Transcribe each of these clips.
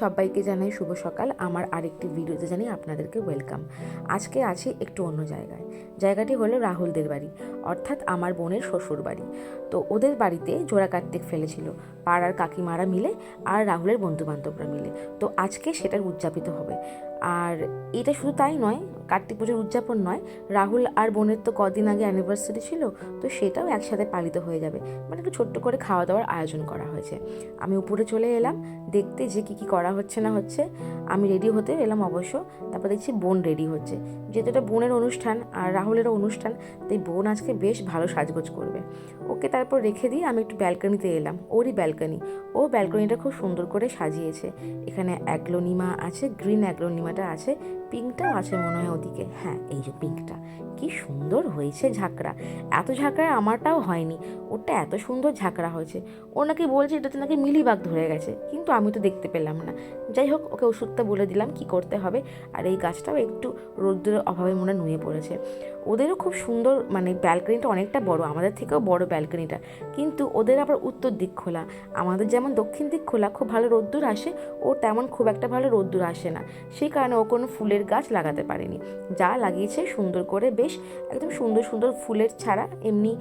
সবাইকে জানাই শুভ সকাল। আমার আরেকটি ভিডিওতে জানাই আপনাদেরকে ওয়েলকাম আজকে আছি একটু অন্য জায়গায়। জায়গাটি হলো রাহুলদের বাড়ি, অর্থাৎ আমার বোনের শ্বশুর বাড়ি। তো ওদের বাড়িতে জোড়া কার্তিক ফেলেছিল, পাড়ার কাকিমারা মিলে আর রাহুলের বন্ধুবান্ধবরা মিলে। তো আজকে সেটার উদযাপিত হবে। আর এটা শুধু তাই নয়, কার্তিক পুজোর উদযাপন নয়, রাহুল আর বোনের তো কদিন আগে অ্যানিভার্সারি ছিল, তো সেটাও একসাথে পালিত হয়ে যাবে। মানে একটু ছোট্ট করে খাওয়া দাওয়ার আয়োজন করা হয়েছে। আমি উপরে চলে এলাম, দেখতে যে কী কী করা হচ্ছে না হচ্ছে, আমি রেডি হতে এলাম অবশ্য, তারপর দেখছি বোন রেডি হচ্ছে। যেহেতু এটা বোনের অনুষ্ঠান আর রাহুলেরও অনুষ্ঠান, তাই বোন আজকে বেশ ভালো সাজগোজ করবে। ওকে তারপর রেখে দিয়ে আমি একটু ব্যালকনিতে এলাম, ওরই ব্যালকনি। ও ব্যালকনিটা খুব সুন্দর করে সাজিয়েছে। এখানে অ্যাগ্লোনিমা আছে, গ্রিন অ্যাগ্লোনিমাটা আছে, পিঙ্কটাও আছে মনে হয় ওদিকে। হ্যাঁ এই যে পিঙ্কটা। কি সুন্দর হয়েছে ঝাঁকড়া। এত ঝাঁকড়া আমারটাও হয়নি। ওটা এত সুন্দর ঝাঁকড়া হয়েছে। ও নাকি বলছে এটাতে নাকি মিলিবাগ ধরে গেছে। কিন্তু আমি তো দেখতে পেলাম না। যাই হোক, ওকে ওষুধটা বলে দিলাম, কি করতে হবে। আর এই গাছটাও একটু রোদ্রের অভাবে মনে নুয়ে পড়েছে। ওদেরও খুব সুন্দর মানে ব্যালকনিটা অনেকটা বড়। আমাদের থেকেও বড় ব্যালকনিটা। কিন্তু ওদের আবার উত্তর দিক খোলা। আমাদের যেমন দক্ষিণ দিক খোলা, খুব ভালো রোদ্দুর আসে। ও তেমন খুব একটা ভালো রোদ্দুর আসে না। সেই কারণে ও কোনো ফুলের গাছ লাগাতে পারেনি। যা লাগিয়েছে সুন্দর করে বেশ একদম সুন্দর সুন্দর ফুলের ছাড়া এমনি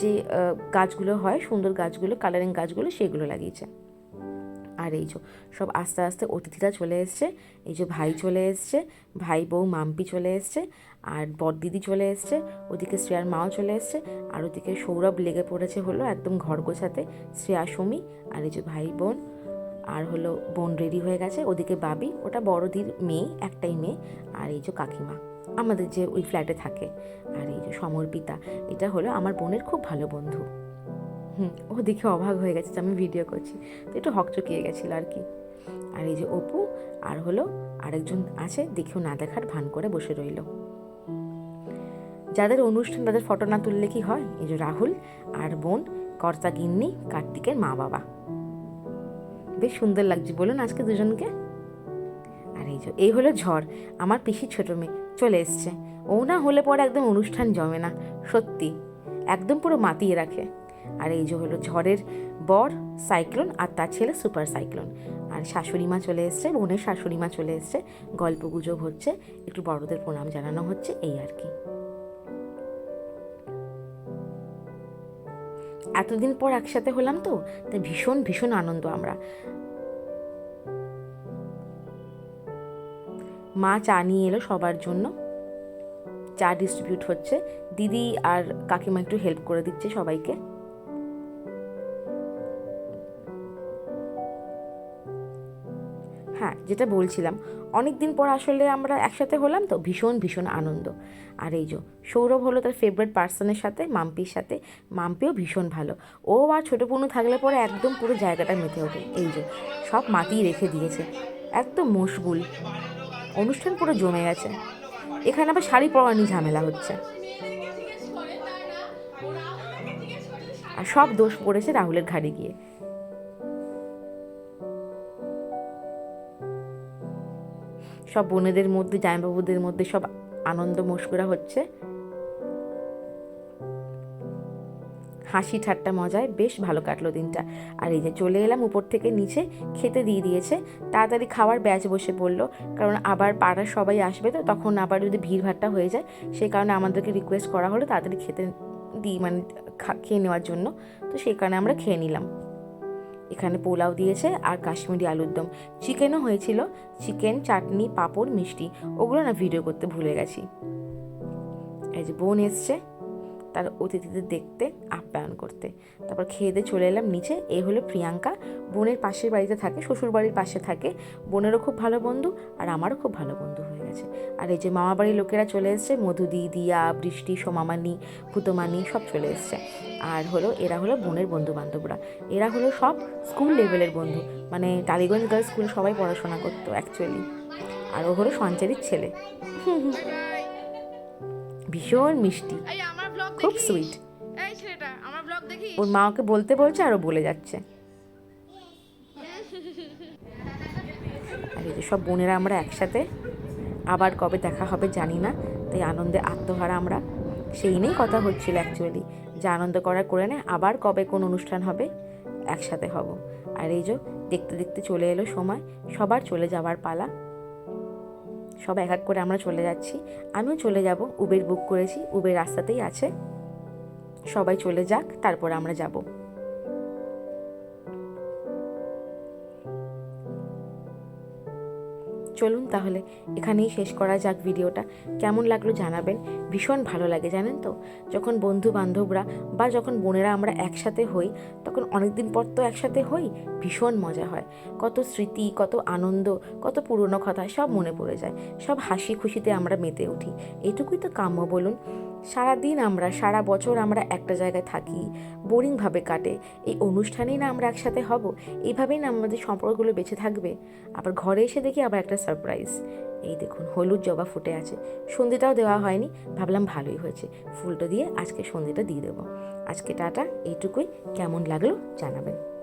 যে গাছগুলো হয়, সুন্দর গাছগুলো কালারিং গাছগুলো সেগুলো লাগিয়েছে। আর এই যে সব আস্তে আস্তে অতিথিরা চলে এসছে। এই যে ভাই চলে এসছে, ভাই বউ, মাম্পি চলে এসছে, আর বড়দিদি চলে এসছে, ওদিকে শ্রেয়ার মাও চলে এসছে, আর ওদিকে সৌরভ লেগে পড়েছে হলো একদম ঘর গোছাতে, শ্রেয়া, সুমি, আর এই যে ভাই বোন। আর হলো বোন রেডি হয়ে গেছে, ওদিকে বাবি, ওটা বড়দির মেয়ে, একটাই মেয়ে, আর এই যে কাকিমা, আমাদের যে ওই ফ্ল্যাটে থাকে, আর এই যে সমর্পিতা এটা হলো আমার বোনের খুব ভালো বন্ধু। হুম ও দেখে অবাক হয়ে গেছে আমি ভিডিও করছি, তো একটু হকচকিয়ে গেছিল আর কি। আর এই যে অপু, আর হলো আরেকজন আছে, দেখেও না দেখার, ভান করে বসে রইল। যাদের অনুষ্ঠান, তাদের ফটো না তুললে কি হয়? এই যে রাহুল, আর বোন, কর্তা গিন্নি, কার্তিকের মা বাবা বেশ সুন্দর লাগছে, বলুন আজকে দুজনকে। আর এই যে, এই হলো ঝড়, আমার পিসি ছোট মেয়ে চলে এসছে। ও না হলে পরে একদম অনুষ্ঠান জমে না, সত্যি। একদম পুরো মাতিয়ে রাখে। আর এই যে হলো ঝড়ের বর, সাইক্লোন, আর তার ছেলে সুপার সাইক্লোন। আর শাশুড়ি মা চলে এসছে, বোনের শাশুড়ি মা চলে এসছে গল্প গুজব হচ্ছে, একটু বড়দের প্রণাম জানানো হচ্ছে, এই আর কি। এতদিন পর একসাথে হলাম তো, তাই ভীষণ ভীষণ আনন্দ আমরা। মা চা নিয়ে এলো সবার জন্য। চা ডিস্ট্রিবিউট হচ্ছে। দিদি আর কাকিমা একটু হেল্প করে দিচ্ছে সবাইকে। হ্যাঁ যেটা বলছিলাম। অনেক দিন পর আসলে আমরা একসাথে হলাম তো ভীষণ ভীষণ আনন্দ। আর এই যে, সৌরভ হলো তার ফেভারিট পার্সনের সাথে, মাম্পির সাথে। মাম্পিও ভীষণ ভালো। ও আর ছোটো পুনু থাকলে পরে একদম পুরো জায়গাটা মেতে ওঠে। এই যে, সব মাতিয়ে রেখে দিয়েছে। একদম মশগুল। অনুষ্ঠান পুরো জমে গেছে। এখানে আবার শাড়ি পরা নিয়ে ঝামেলা হচ্ছে। আর সব দোষ পড়েছে রাহুলের ঘাড়ে গিয়ে। সব বোনেদের মধ্যে, জামাইবাবুদের মধ্যে সব আনন্দ মস্কুরা হচ্ছে। হাসি ঠাট্টা মজায় বেশ ভালো কাটলো দিনটা। আর এই যে চলে এলাম উপর থেকে নিচে, খেতে দিয়ে দিয়েছে। তাড়াতাড়ি খাওয়ার ব্যাচ বসে পড়ল। কারণ আবার পাড়ার সবাই আসবে তো, তখন আবার যদি ভিড়ভাট্টা হয়ে যায় সেই কারণে আমাদেরকে রিকোয়েস্ট করা হলো তাড়াতাড়ি খেতে দিই মানে খেয়ে নেওয়ার জন্য। তো সেই কারণে আমরা খেয়ে নিলাম। এখানে পোলাও দিয়েছে আর কাশ্মীরি আলুর দম। চিকেনও হয়েছিল। চিকেন, চাটনি, পাঁপড়, মিষ্টি, ওগুলো না ভিডিও করতে ভুলে গেছি। এই যে বোন এসছে তার অতিথিদের দেখতে, আপ্যায়ন করতে। তারপর খেয়ে দিয়ে চলে এলাম নিচে। এ হলো প্রিয়াঙ্কা। বোনের পাশের বাড়িতে থাকে শ্বশুর বাড়ির পাশে থাকে। বোনেরও খুব ভালো বন্ধু আর আমারও খুব ভালো বন্ধু হয়ে গেছে আর এই যে মামা বাড়ির লোকেরা চলে এসছে মধুদি দিয়া বৃষ্টি সোমামানি ভূতমানি সব চলে এসছে। আর হলো এরা হলো বোনের বন্ধু বান্ধবরা এরা হলো সব স্কুল লেভেলের বন্ধু। মানে টালিগঞ্জ গার্লস স্কুলে সবাই পড়াশোনা করতো অ্যাকচুয়ালি আর ও হলো সঞ্চারির ছেলে। ভীষণ মিষ্টি। খুব সুইট ওর মা ওকে বলতে বলছে আরও বলে যাচ্ছে। আর এই যে সব বোনেরা আমরা একসাথে আবার কবে দেখা হবে জানি না, তাই আনন্দে আত্মহারা আমরা। সেই নিয়েই কথা হচ্ছিল অ্যাকচুয়ালি যে আনন্দ করার করে নে, আবার কবে কোন অনুষ্ঠান হবে, একসাথে হব। আর এই যে দেখতে দেখতে চলে এলো সময়, সবার চলে যাওয়ার পালা। সব এক এক করে আমরা চলে যাচ্ছি, আমিও চলে যাব উবের বুক করেছি উবের রাস্তাতেই আছে। সবাই চলে যাক, তারপর আমরা যাব। চলুন তাহলে এখানেই শেষ করা যাক ভিডিওটা। কেমন লাগল জানাবেন। ভীষণ ভালো লাগে, জানেন তো? যখন বন্ধু বান্ধবরা বা যখন বোনেরা আমরা একসাথে হই, তখন অনেক দিন পর তো একসাথে হই, ভীষণ মজা হয়। কত স্মৃতি, কত আনন্দ, কত পুরনো কথা সব মনে পড়ে যায়। সব হাসি খুশিতে আমরা মেতে উঠি। এটুকুই তো কাম্য বলুন। সারাদিন আমরা, সারা বছর আমরা একটা জায়গায় থাকি, বোরিংভাবে কাটে। এই অনুষ্ঠানেই না আমরা একসাথে হব? এইভাবেই না আমাদের সম্পর্কগুলো বেঁচে থাকবে? আবার ঘরে এসে দেখি আবার একটা সারপ্রাইজ। এই দেখুন, হলুদ জবা ফুটে আছে। সন্ধিটাও দেওয়া হয়নি, ভাবলাম ভালোই হয়েছে। ফুলটা দিয়ে আজকে সন্ধিটা দিয়ে দেবো। আজকে টাটা, এইটুকুই। কেমন লাগল জানাবেন।